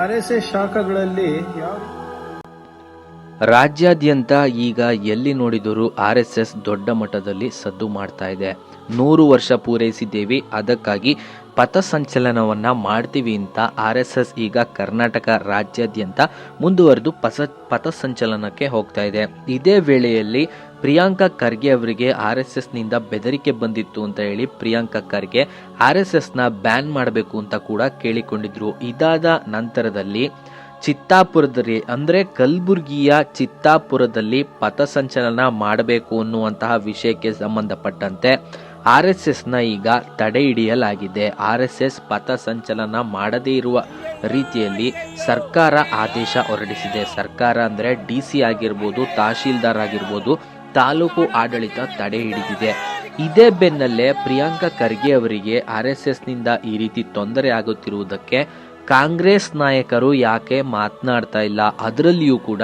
R ಶಾಖಗಳಲ್ಲಿ ರಾಜ್ಯಾದ್ಯಂತ ಈಗ ಎಲ್ಲಿ ನೋಡಿದರೂ ಆರ್ ಎಸ್ ಎಸ್ ದೊಡ್ಡ ಮಟ್ಟದಲ್ಲಿ ಸದ್ದು ಮಾಡ್ತಾ ಇದೆ. ನೂರು ವರ್ಷ ಪೂರೈಸಿದ್ದೇವೆ, ಅದಕ್ಕಾಗಿ ಪಥಸಂಚಲನವನ್ನ ಮಾಡ್ತೀವಿ ಅಂತ ಆರ್ ಎಸ್ ಎಸ್ ಈಗ ಕರ್ನಾಟಕ ರಾಜ್ಯಾದ್ಯಂತ ಮುಂದುವರೆದು ಪಸ, ಪಥಸಂಚಲನಕ್ಕೆ ಹೋಗ್ತಾ ಇದೆ. ಇದೇ ವೇಳೆಯಲ್ಲಿ ಪ್ರಿಯಾಂಕಾ ಖರ್ಗೆ ಅವರಿಗೆ ಆರ್ ಎಸ್ ಎಸ್ನಿಂದ ಬೆದರಿಕೆ ಬಂದಿತ್ತು ಅಂತ ಹೇಳಿ ಪ್ರಿಯಾಂಕಾ ಖರ್ಗೆ ಆರ್ ಎಸ್ ಎಸ್ನ ಬ್ಯಾನ್ ಮಾಡಬೇಕು ಅಂತ ಕೂಡ ಕೇಳಿಕೊಂಡಿದ್ರು. ಇದಾದ ನಂತರದಲ್ಲಿ ಚಿತ್ತಾಪುರದಲ್ಲಿ ಅಂದ್ರೆ ಕಲ್ಬುರ್ಗಿಯ ಚಿತ್ತಾಪುರದಲ್ಲಿ ಪಥಸಂಚಲನ ಮಾಡಬೇಕು ಅನ್ನುವಂತಹ ವಿಷಯಕ್ಕೆ ಸಂಬಂಧಪಟ್ಟಂತೆ ಆರ್ ಎಸ್ ಎಸ್ನ ಈಗ ತಡೆ ಹಿಡಿಯಲಾಗಿದೆ. ಆರ್ ಎಸ್ ಎಸ್ ಪಥಸಂಚಲನ ಮಾಡದೇ ಇರುವ ರೀತಿಯಲ್ಲಿ ಸರ್ಕಾರ ಆದೇಶ ಹೊರಡಿಸಿದೆ. ಸರ್ಕಾರ ಅಂದ್ರೆ ಡಿ ಸಿ ಆಗಿರ್ಬೋದು, ತಹಶೀಲ್ದಾರ್ ಆಗಿರ್ಬೋದು ತಾಲೂಕು ಆಡಳಿತ ತಡೆ ಹಿಡಿದಿದೆ. ಇದೇ ಬೆನ್ನಲ್ಲೇ ಪ್ರಿಯಾಂಕಾ ಖರ್ಗೆ ಅವರಿಗೆ ಆರ್ ಎಸ್ ಎಸ್ನಿಂದ ಈ ರೀತಿ ತೊಂದರೆ ಆಗುತ್ತಿರುವುದಕ್ಕೆ ಕಾಂಗ್ರೆಸ್ ನಾಯಕರು ಯಾಕೆ ಮಾತನಾಡ್ತಾ ಇಲ್ಲ? ಅದರಲ್ಲಿಯೂ ಕೂಡ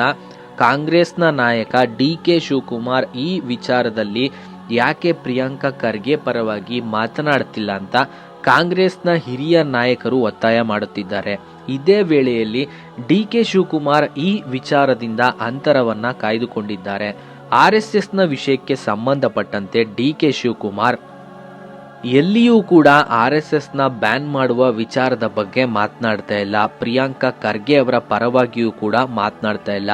ಕಾಂಗ್ರೆಸ್ನ ನಾಯಕ ಡಿ ಕೆ ಶಿವಕುಮಾರ್ ಈ ವಿಚಾರದಲ್ಲಿ ಯಾಕೆ ಪ್ರಿಯಾಂಕಾ ಖರ್ಗೆ ಪರವಾಗಿ ಮಾತನಾಡ್ತಿಲ್ಲ ಅಂತ ಕಾಂಗ್ರೆಸ್ನ ಹಿರಿಯ ನಾಯಕರು ಒತ್ತಾಯ ಮಾಡುತ್ತಿದ್ದಾರೆ. ಇದೇ ವೇಳೆಯಲ್ಲಿ ಡಿ ಕೆ ಶಿವಕುಮಾರ್ ಈ ವಿಚಾರದಿಂದ ಅಂತರವನ್ನ ಕಾಯ್ದುಕೊಂಡಿದ್ದಾರೆ. ಆರ್ ಎಸ್ ಎಸ್ನ ವಿಷಯಕ್ಕೆ ಸಂಬಂಧಪಟ್ಟಂತೆ ಡಿ ಕೆ ಶಿವಕುಮಾರ್, ಎಲ್ಲಿಯೂ ಕೂಡ ಆರ್ ಎಸ್ ಎಸ್ನ ಬ್ಯಾನ್ ಮಾಡುವ ವಿಚಾರದ ಬಗ್ಗೆ ಮಾತನಾಡ್ತಾ ಇಲ್ಲ. ಪ್ರಿಯಾಂಕಾ ಖರ್ಗೆ ಅವರ ಪರವಾಗಿಯೂ ಕೂಡ ಮಾತನಾಡ್ತಾ ಇಲ್ಲ.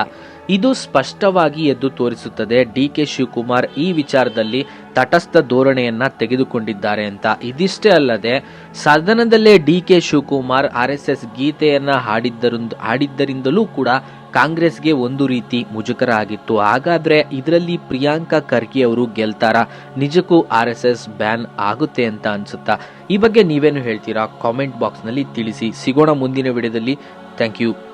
ಇದು ಸ್ಪಷ್ಟವಾಗಿ ಎದ್ದು ತೋರಿಸುತ್ತದೆ ಡಿ ಕೆ ಶಿವಕುಮಾರ್ ಈ ವಿಚಾರದಲ್ಲಿ ತಟಸ್ಥ ಧೋರಣೆಯನ್ನ ತೆಗೆದುಕೊಂಡಿದ್ದಾರೆ ಅಂತ. ಇದಿಷ್ಟೇ ಅಲ್ಲದೆ, ಸದನದಲ್ಲೇ D K Shivakumar R S S ಗೀತೆಯನ್ನ ಹಾಡಿದ್ದರಿಂದ ಹಾಡಿದ್ದರಿಂದಲೂ ಕೂಡ ಕಾಂಗ್ರೆಸ್ಗೆ ಒಂದು ರೀತಿ ಮುಜುಗರ ಆಗಿತ್ತು ಹಾಗಾದ್ರೆ ಇದರಲ್ಲಿ ಪ್ರಿಯಾಂಕಾ ಖರ್ಗೆ ಅವರು ಗೆಲ್ತಾರ? ನಿಜಕ್ಕೂ ಆರ್ ಎಸ್ ಎಸ್ ಬ್ಯಾನ್ ಆಗುತ್ತೆ ಅಂತ ಅನ್ಸುತ್ತಾ? ಈ ಬಗ್ಗೆ ನೀವೇನು ಹೇಳ್ತೀರಾ? ಕಾಮೆಂಟ್ ಬಾಕ್ಸ್ನಲ್ಲಿ ತಿಳಿಸಿ. ಸಿಗೋಣ ಮುಂದಿನ ವಿಡಿಯೋದಲ್ಲಿ. Thank you.